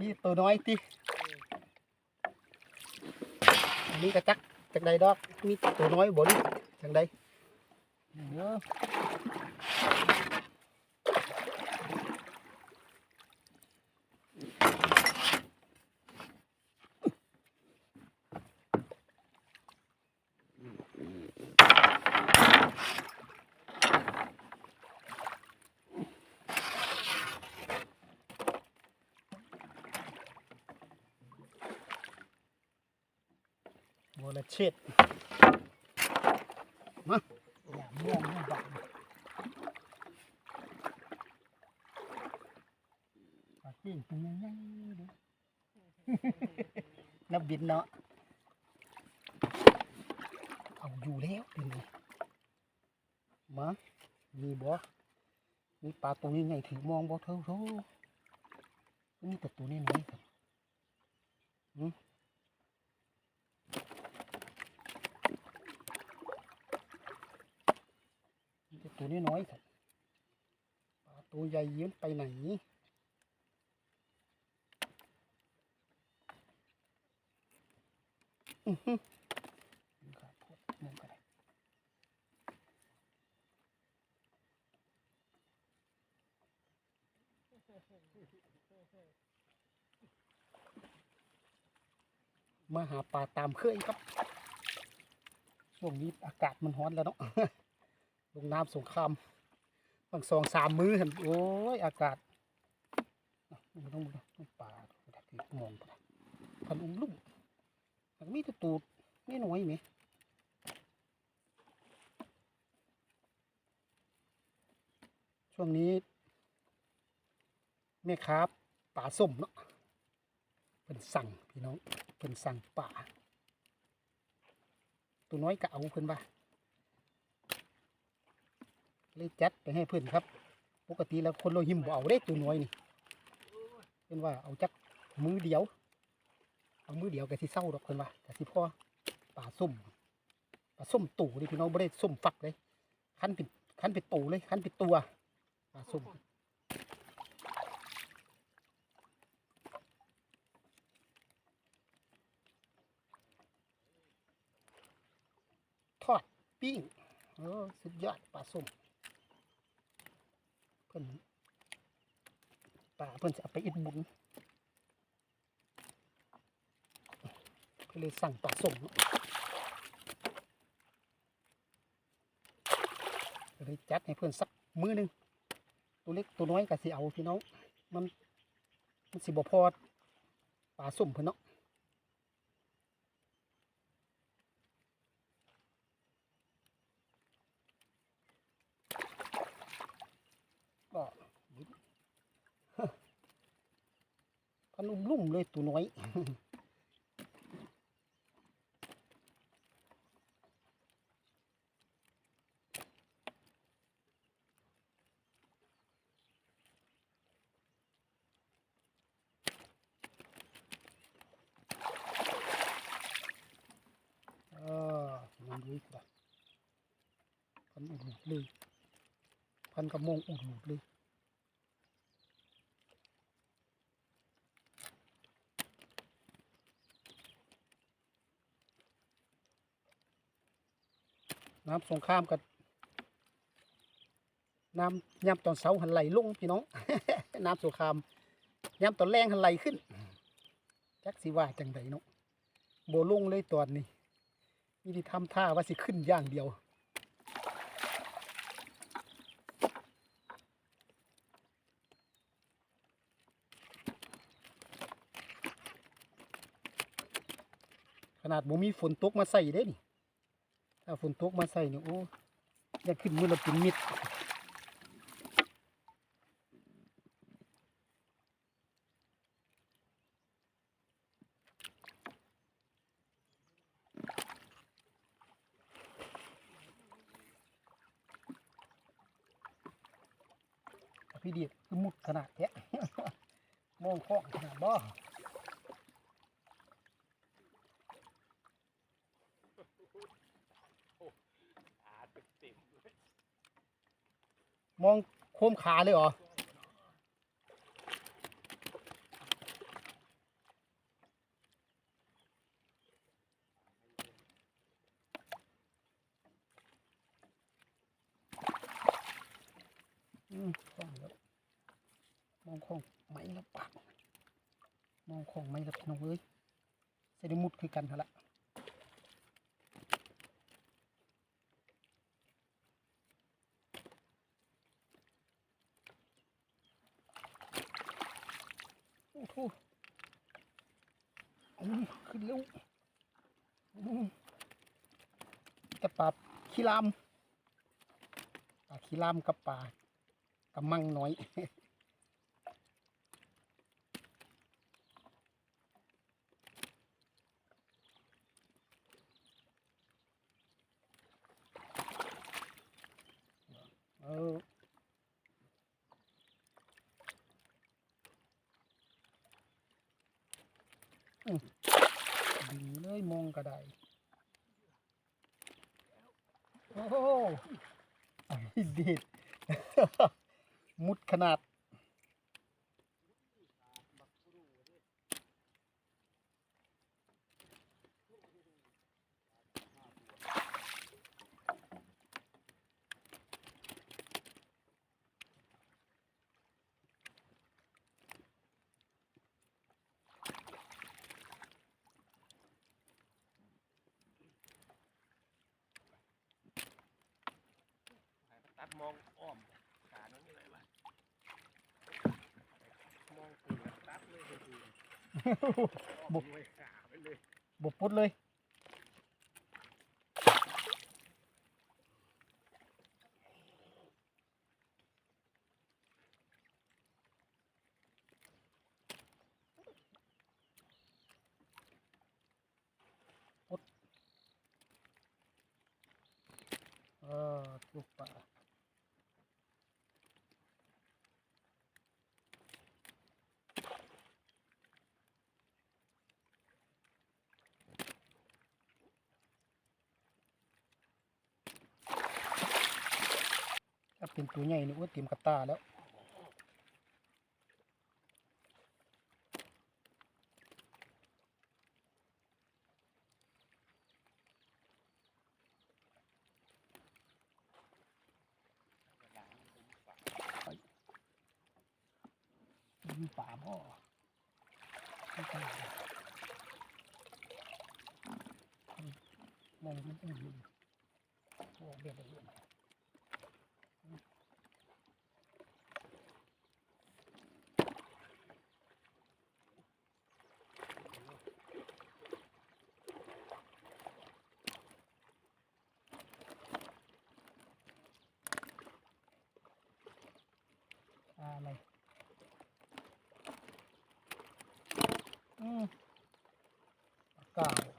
นี่ตัวน้อยติอันนี้กระจักจากใดดอก มีตัวน้อยบ่นี่จากใดเออ โมละเช็ดมาอย่าม่วงไม่บางปาติ้งเป็นยังไงเด้อนับบินเนาะ เอาอยู่แล้วเป็นไงมามีบ่มีปลาตัวนี้ไงถือมองบ่เท่าโธนี่แต่ตัวนี้น้อยครับหืม มันจะ ตัวน้อยๆครับปลาตัวใหญ่ยืนไปไหนอือหือครับพวกมองกันได้มาหาปลาตามเคยครับ ช่วงนี้อากาศมันร้อนแล้วเนาะ ลงน้ำสงครามบางสองสามมื้อเห็นโอ้ยอากาศมันต้องต้องป่าที่มองไปพันอุ้มลุ่มมันมีแตัวตูดไม่น้อยไหมช่วงนี้แม่ค้าป่าส้มเนาะเป็นสั่งพี่น้องเป็นสั่งป่าตัวน้อยก็เอาเพิ่นว่า เลยจัดไปให้เพื่อนครับ ปกติแล้วคนเราหิมบ่เอาเด้ตัวน้อยนี่เป็นว่าเอาจักมือเดียว เอามือเดียวกับที่เศร้าดอกเพิ่นว่ากับที่พ่อป่าส้มป่าส้มตู่นี่พี่น้องไม่ได้ส้มฝักเลยคั้นเป็นคั้นเป็นตู่เลยคั้นเป็นตัวป่าส้มทอดปิ้งโอ้สุดยอดป่าส้ม เพิ่นป่าเพิ่นจะเอาไปอิดบุญก็เลยสั่งป่าส่งเนาะก็เลยจัดให้เพื่อนสักมือหนึ่งตัวเล็กตัวน้อยก็สิเอาพี่น้องมันมันสิบ่พอป่าส้มเพิ่อนเนาะก็ลุ้น พันอุ้มลุ่มเลยตัวน้อยอ่ามันดูอีกละพันอุดหลุดเลย พันกระมงอุดหลุดเลย น้ำสงครามกับน้ำย่ำตอนเสาหันไหลลงพี่น้อง น้ำสงครามย่ำตอนแรงหันไหลขึ้นจักสิว่าจังไดเนาะโบลงเลยตอนนี้มีที่ทำท่าว่าสิขึ้นอย่างเดียวขนาดบ่มีฝนตกมาใส่เด้นี่ ถ้าฝนตกมาใส่เนี่ยโอ้ยังขึ้นมือเราเป็นมิดพี่ดีดคือมุดขนาดแท้มองข้อขนาดบ่ โค้มขาเลยเหรอคล่องแล้วมองคล่องไม่ละปากมองคล่องไม่ละพี่น้องเอ้ยเสด็มุดคือกันเถอะละ อ้โหขึ้นเร็วจะปลาขี้ลามปลาขี้ลามกับปลากระมังน้อย เอออืมดี เลยมองก็ได้ โอ้โหไอ้เด็ดมุดขนาด ตัดมองอ้อมขานั่นนี่เลยวะมองปืนแล้วตัดเลยคือ อ้อมบุกไว้ขาไปเลยบปุดเลยปุดเออลูกปล เป็นตัวใหญ่นี่ว่าเตรียมกระตาแล้วมีป่าพ่อไม่ใช่มองไม่ต้องยินโอ้เบียดเบีย อะไร อืมปาเก่า